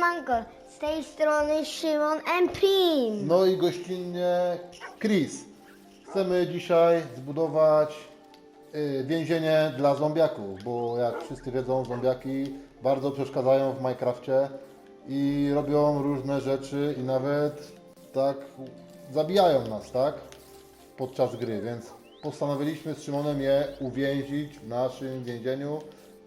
Siemanko, z tej strony Szymon M. Prim. No i gościnnie Chris. Chcemy dzisiaj zbudować y, więzienie dla zombiaków, bo jak wszyscy wiedzą, zombiaki bardzo przeszkadzają w Minecrafcie i robią różne rzeczy i nawet tak zabijają nas, tak? Podczas gry, więc postanowiliśmy z Szymonem je uwięzić w naszym więzieniu,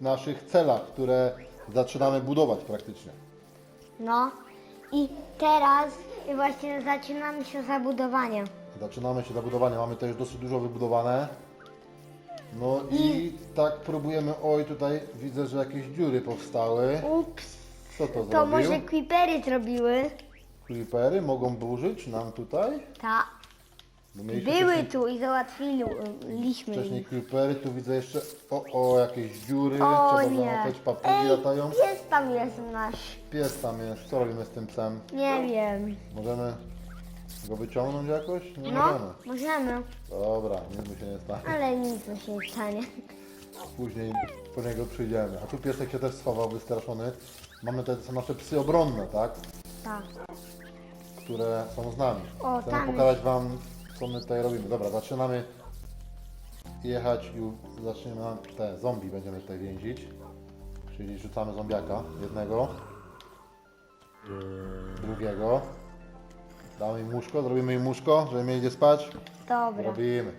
w naszych celach, które zaczynamy budować praktycznie. No i teraz właśnie zaczynamy się zabudowanie. Zaczynamy się zabudowanie, mamy to już dosyć dużo wybudowane. No i tak próbujemy, oj tutaj widzę, że jakieś dziury powstały. Ups, Co to, to zrobił? może creepery zrobiły? Creepery mogą burzyć nam tutaj? Tak. Bo mieliśmy Były wcześniej, tu i załatwiliśmy wcześniej ich. creepery, tu widzę jeszcze, o, o, jakieś dziury, O trzeba nie. papugi latają. pies tam jest nasz. Pies tam jest, co robimy z tym psem? Nie wiem. Możemy go wyciągnąć jakoś? Nie No, możemy. możemy, Dobra, nic mu się nie stanie. ale nic mi się nie stanie. Później po niego przyjdziemy. A tu piesek się też schował, wystraszony. Mamy te, to są nasze psy obronne, tak? Tak. Które są z nami. O, Chcemy tam pokazać Wam, co my tutaj robimy. Dobra, zaczynamy jechać i zaczniemy te zombie będziemy tutaj więzić. Czyli rzucamy zombiaka. Jednego. Drugiego. Damy im łóżko, zrobimy im łóżko, żeby mieli gdzie spać. Dobra. Robimy.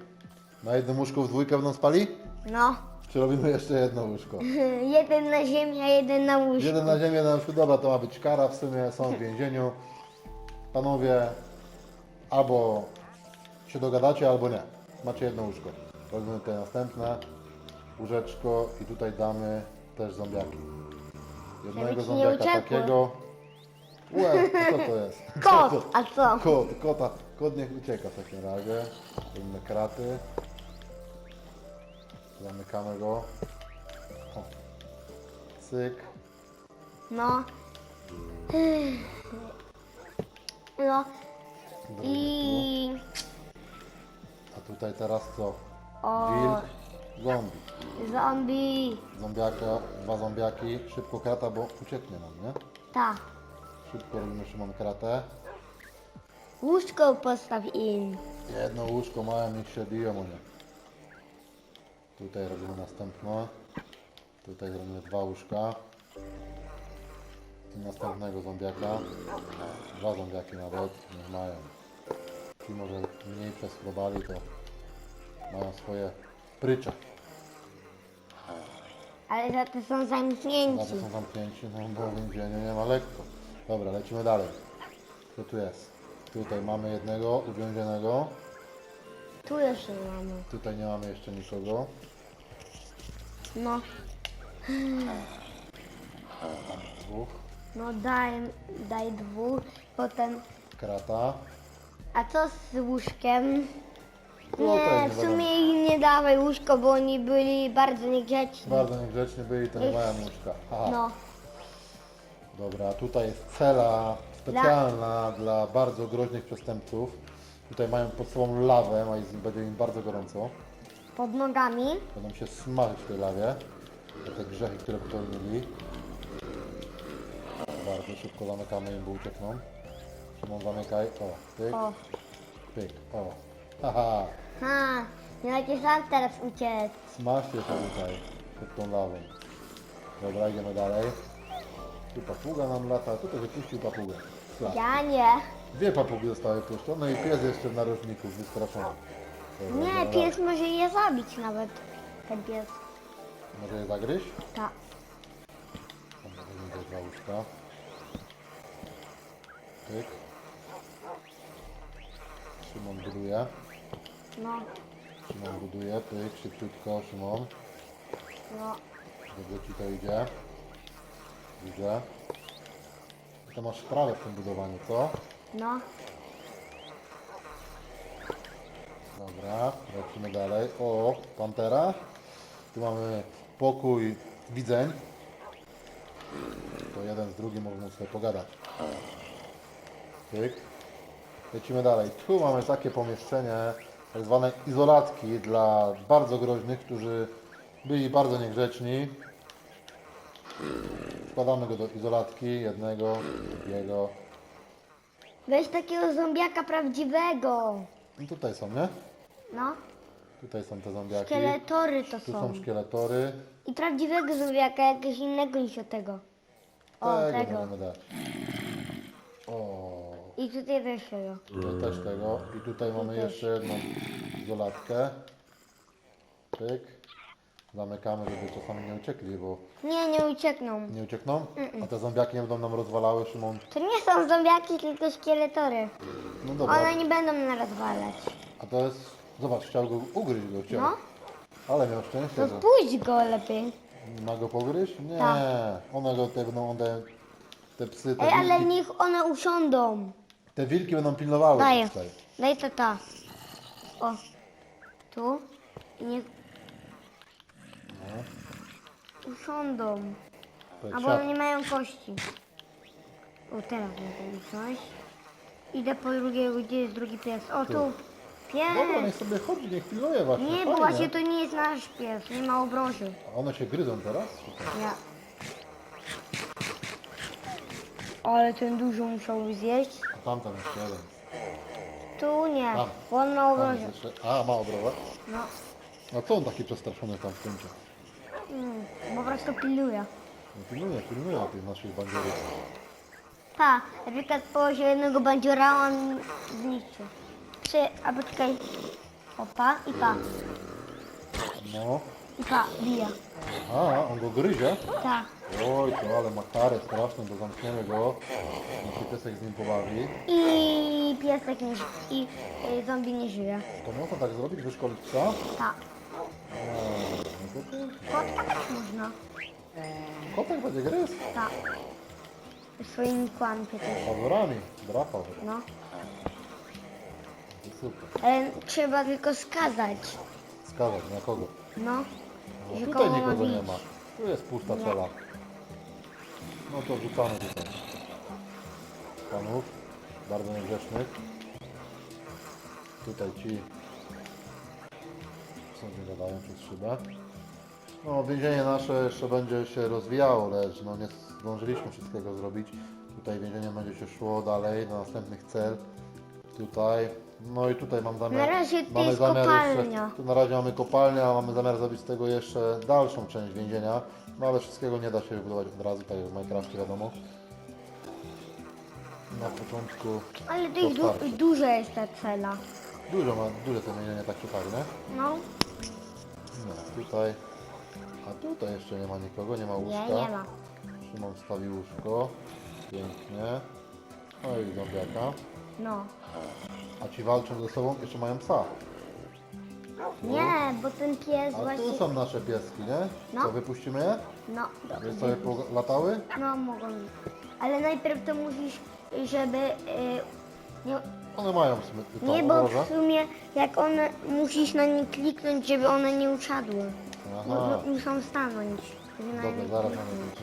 Na jednym łóżku w dwójkę będą spali? No. Czy robimy jeszcze jedno łóżko? Jeden na ziemi, a jeden na łóżku. Jeden na ziemię, jeden na łóżku. Dobra, to ma być kara w sumie, są w więzieniu. Panowie, albo się dogadacie, albo nie. Macie jedno łóżko. Robimy tutaj następne łóżeczko i tutaj damy też zombiaki. Jednego Żeby ci nie zombiaka uciekło. takiego. Łe, co to jest? Kot, Co to? a co? Kot, kota, kot niech ucieka w takim razie. Robimy kraty. Zamykamy go. O. Cyk. No. No i... tutaj teraz co? O, Wilk, zombie. zombie. Zombiaka, dwa zombiaki. Szybko krata, bo ucieknie nam, nie? Tak. Szybko robimy Szymon kratę. Łóżko postaw im. Jedno łóżko małe, niech się biją one. Tutaj robimy następne. Tutaj zrobimy dwa łóżka. I następnego zombiaka. Dwa zombiaki nawet, niech mają. Ci może mniej przeschrobali, to mają swoje prycze. Ale za to są Na zamknięci. to są zamknięci, no bo w więzieniu nie ma lekko. Dobra, lecimy dalej. Co tu jest? Tutaj mamy jednego uwięzionego. Tu jeszcze mamy. Tutaj nie mamy jeszcze nikogo. No, Dwóch. no daj, daj dwóch. Potem... Krata. A co z łóżkiem? No, Nie, w sumie im nie dawaj łóżko, bo oni byli bardzo niegrzeczni. Bardzo niegrzeczni byli, to nie mają łóżka. Aha. No, Dobra, tutaj jest cela specjalna dla bardzo groźnych przestępców. Tutaj mają pod sobą lawę, a jest- będzie im bardzo gorąco. pod nogami. Będą się smażyć w tej lawie. Za te grzechy, które popełnili. Bardzo szybko zamykamy im, bo uciekną. Szymon zamykaj. O, pyk, O, pyk, o. Haha, ha, nie macie sam teraz uciec. smażcie się tutaj pod tą lawą. Dobra, idziemy dalej. Tu papuga nam lata, to wypuścił papugę? Ja nie. Dwie papugi zostały puszczone i pies jeszcze w narożniku, wystraszony. Dobra, Nie, idziemy pies może je zabić nawet. Ten pies. Może je zagryźć? Tak. Dobra, weźmy te dwa łóżka. Pyk. Szymon buduje. No, Szymon buduje, pyk, szybciutko, Szymon. no. Dobrze ci to idzie. Widzę. To masz sprawę w tym budowaniu, co? No, Dobra, lecimy dalej. O, pantera. Tu mamy pokój widzeń. To jeden z drugim mogą sobie pogadać. Pyk. Lecimy dalej. Tu mamy takie pomieszczenie, tak zwane izolatki dla bardzo groźnych, którzy byli bardzo niegrzeczni. Wkładamy go do izolatki, jednego, drugiego. Weź takiego zombiaka prawdziwego. I tutaj są, nie? No, Tutaj są te zombiaki. szkieletory to Tu są. są szkieletory. I prawdziwego zombiaka, jakiegoś innego niż od tego. O, tego tego. możemy dać. O, I tutaj też tego. tutaj też tego. I tutaj mamy jeszcze jedną izolatkę. Pyk. Zamykamy, żeby czasami nie uciekli, bo Nie, nie uciekną. nie uciekną. A te zombiaki nie będą nam rozwalały, Szymon. To nie są zombiaki, tylko szkieletory. No dobra. One nie będą nas rozwalać. A to jest... Zobacz, chciał go ugryźć go, chciał. No, Ale miał szczęście, to że... puść go lepiej. Ma go pogryźć? Nie. Tak. One go te będą, one, te psy, te Ej, ale niech one usiądą. Te wilki będą pilnowały Daj, tutaj. daj to ta. O, tu. I niech No, usiądą. Albo siad. one nie mają kości. O, teraz mogę usiąść. Idę po drugiego, gdzie jest drugi pies. O, tu. Dobra, Pies. niech sobie chodzi, niech pilnuje właśnie. Nie, bo fajnie. właśnie to nie jest nasz pies. Nie ma obroży. A one się gryzą teraz? Czy tak? Ja. Ale ten dużo musiał zjeść. A tamten jeszcze jeden. Tu nie, Tam. on ma Tam obroże. jest jeszcze... A, ma obrowę. No, A co on taki przestraszony tam w kącie? mm, po prostu pilnuje. No, pilnuje, pilnuje tych naszych bandziorów. Pa, przykład położył jednego bandziora, on zniszczył. Trzy, albo czekaj. Opa i pa. No. Pa, bija. A, on go gryzie? Tak. Oj, to ale ma karę straszną, to zamkniemy go. Niech się piesek z nim pobawi. I piesek nie ży- i y, zombie nie żyje. To można tak zrobić, wyszkolić psa? Tak. Eee, no to Kotka też można. Kotek będzie gryzł. Tak. Swoimi kłami przecież. Pazurami, drapał. No. Super. Ale trzeba tylko skazać. Skazać, na kogo? No. No, tutaj koło nikogo nie ma. Tu jest pusta cela. No to rzucamy tutaj. Panów, bardzo niegrzecznych. Tutaj ci sobie gadają przez szybę. No, więzienie nasze jeszcze będzie się rozwijało, lecz no nie zdążyliśmy wszystkiego zrobić. Tutaj więzienie będzie się szło dalej do następnych cel. Tutaj. No i tutaj mam zamiar. Na razie to mamy jest zamiar kopalnia. Jeszcze, na razie mamy kopalnię, a mamy zamiar zrobić z tego jeszcze dalszą część więzienia. No ale wszystkiego nie da się wybudować od razu, tak jak w Minecrafcie wiadomo. Na początku Ale to jest Postarczy. du- duża jest ta cela. dużo ma, duże to więzienie tak tak, nie? No. No, tutaj. A tutaj jeszcze nie ma nikogo, nie ma łóżka. Nie, nie ma. Szymon wstawi łóżko. Pięknie. No i zombiaka. No. A ci walczą ze sobą, jeszcze mają psa. Nie, bo ten pies A właśnie... tu są nasze pieski, nie? No. Co, wypuścimy je? No, Żeby sobie latały? no mogą. Ale najpierw to musisz, żeby... y, nie, One mają w sumie tą nie, bo obrożę. w sumie jak one... Musisz na nie kliknąć, żeby one nie usiadły. Aha. Muszą stanąć. Dobra, zaraz na kliknąć.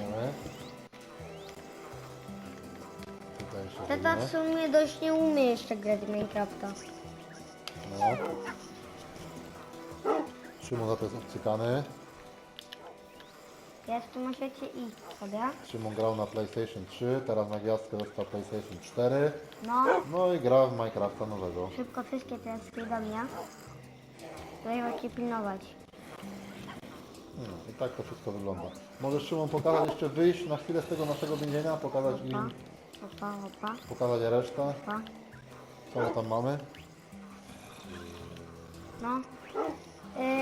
Jeszcze Tata w sumie dość nie umie jeszcze grać w Minecrafta. No. Szymon za to jest obcykany. Jest tu na świecie i sobie. Szymon grał na PlayStation 3, teraz na gwiazdkę dostał PlayStation 4. No, No i gra w Minecrafta nowego. szybko wszystkie te do mnie. Trzeba je pilnować. Hmm, I tak to wszystko wygląda. Możesz Szymon pokazać jeszcze wyjść na chwilę z tego naszego więzienia, pokazać im, opa, opa, pokazać resztę, opa. co my tam mamy. No.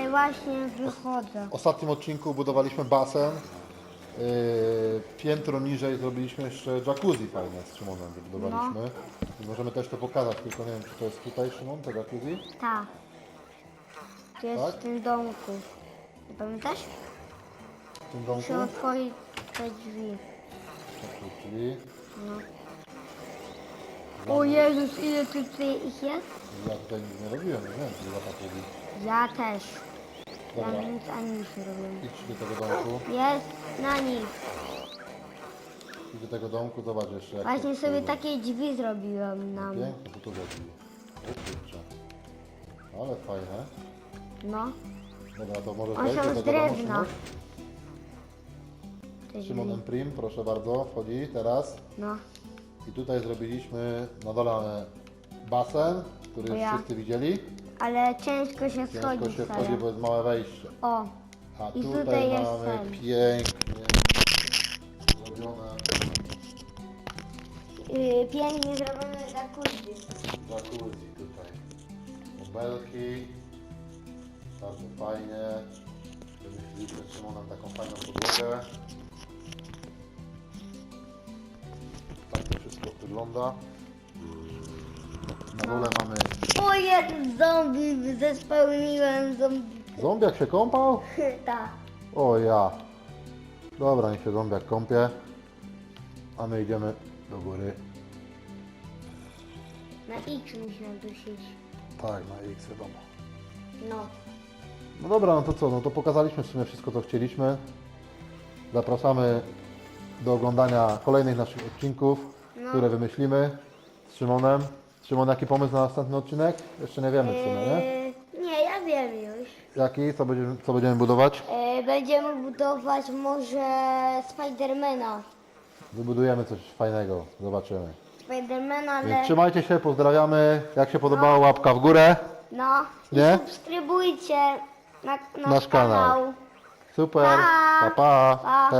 Yy, właśnie wychodzę. W ostatnim odcinku budowaliśmy basen. Yy, piętro niżej zrobiliśmy jeszcze jacuzzi fajne z Szymonem wybudowaliśmy. I możemy też to pokazać, tylko nie wiem czy to jest tutaj Szymon, to jacuzzi? Tak. Tu jest Tak? w tym domku. Pamiętasz? W tym domku? Muszę otworzyć te drzwi. Drzwi. No. O Jezus, ile tu ich jest? Ja tutaj nic nie robiłem, nie wiem czy jacuzzi. Ja też. Ja Dobra, nic ani nic nie robiłem. idź do tego domku. Jest na nich. Idź do tego domku, zobacz jeszcze jak Właśnie to sobie wygląda. takie drzwi zrobiłem nam. Piękne, to tu zrobili. O kurczę. Ale fajne. No. Dobra, to One wejść są do z tego domu, drewna. Szymon? Szymonem Prim, proszę bardzo, wchodzi teraz. No. I tutaj zrobiliśmy, na dole basen, który To już ja. wszyscy widzieli. Ale ciężko się Ciężko się wcale. wchodzi, bo jest małe wejście. O, A I tutaj, tutaj jest mamy ten. pięknie zrobione yy, pięknie zrobione jacuzzi. jacuzzi tutaj. Bobelki. Bardzo fajnie. Wymyśliliśmy Szymonem taką fajną podłogę. Wygląda. Na dole mamy O, jeden zombie, zespełniłem zombie. zombiak się kąpał? tak. O ja. Dobra, niech się zombiak kąpie. A my idziemy do góry. Na X musiałem dusić. Tak, na X wiadomo. No. No dobra, no to co, no to pokazaliśmy w sumie wszystko, co chcieliśmy. Zapraszamy do oglądania kolejnych naszych odcinków. Które wymyślimy z Szymonem. Szymon, jaki pomysł na następny odcinek? Jeszcze nie wiemy w sumie, nie? Eee, nie, ja wiem już. Jaki? Co będziemy, co będziemy budować? Eee, będziemy budować może Spidermana. Wybudujemy coś fajnego, zobaczymy. Spidermana, ale... Więc trzymajcie się, pozdrawiamy. Jak się podobało, łapka w górę. No. I Nie? subskrybujcie na, nasz, Nasz kanał. kanał. Super, Pa. pa pa, Pa. hej.